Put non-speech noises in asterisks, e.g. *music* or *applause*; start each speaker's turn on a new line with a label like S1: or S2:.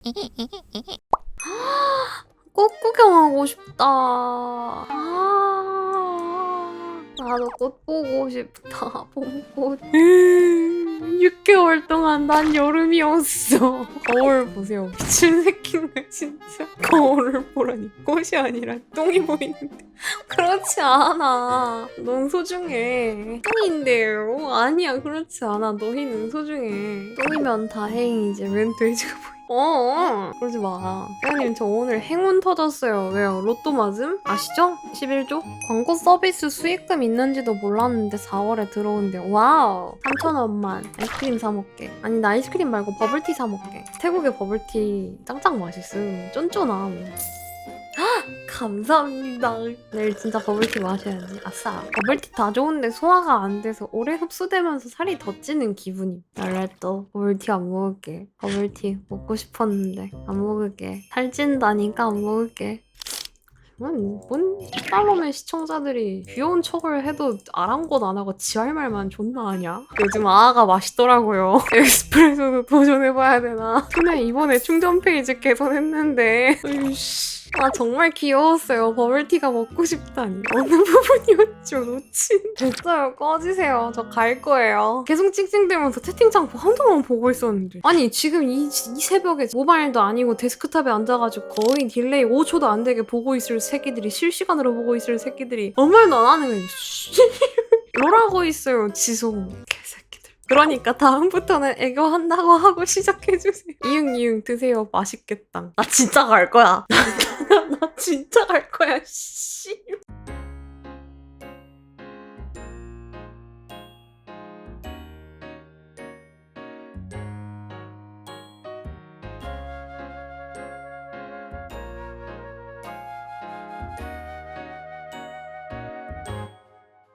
S1: *laughs* 꽃 구경하고 싶다. 아, 나도 꽃 보고 싶다. *laughs* 봄꽃. 6개월 *laughs* 동안 난 여름이었어. 거울 보세요. 미친 새끼네 진짜. 거울을 보라니 꽃이 아니라 똥이 보이는데. 그렇지 않아. 넌 소중해. 똥인데요. 아니야 그렇지 않아. 너희는 소중해. 똥이면 다행이지. 웬 돼지가. 어, 그러지 마. 회원님, 저 오늘 행운 터졌어요. 왜요? 로또 맞음? 아시죠? 11조? 광고 서비스 수익금 있는지도 몰랐는데 4월에 들어온대. 와우! 3,000원만. 아이스크림 사먹게. 아니, 나 아이스크림 말고 버블티 사먹게. 태국의 버블티 짱짱 맛있음. 쫀쫀함. 헉, 감사합니다. 내일 진짜 버블티 마셔야지. 아싸. 버블티 다 좋은데 소화가 안 돼서 오래 흡수되면서 살이 더 찌는 기분임. 원래 또 버블티 안 먹을게. 버블티 먹고 싶었는데 안 먹을게. 살찐다니까 안 먹을게. 뭔, 뭔 딸놈의 시청자들이 귀여운 척을 해도 아랑곳 안 하고 지 할 말만 존나 하냐? 요즘 아아가 맛있더라고요. *laughs* 에스프레소도 도전해봐야 되나? 근데 이번에 충전 페이지 개선했는데 으이씨. 아 정말 귀여웠어요. 버블티가 먹고 싶다니. 어느 *laughs* 부분이었죠? 놓친. 됐어요. 꺼지세요. 저 갈 거예요. 계속 찡찡대면서 채팅창 한동안 보고 있었는데. 아니 지금 이, 이 새벽에 모바일도 아니고 데스크탑에 앉아가지고 거의 딜레이 5초도 안 되게 보고 있을 새끼들이 실시간으로 보고 있을 새끼들이 아무 말도 안 하는 거예요. *laughs* 롤하고 있어요. 지송. 그러니까 다음부터는 애교한다고 하고 시작해주세요. 이응 이응 드세요. 맛있겠다. 나 진짜 갈 거야. *laughs* 나 진짜 갈 거야. 씨.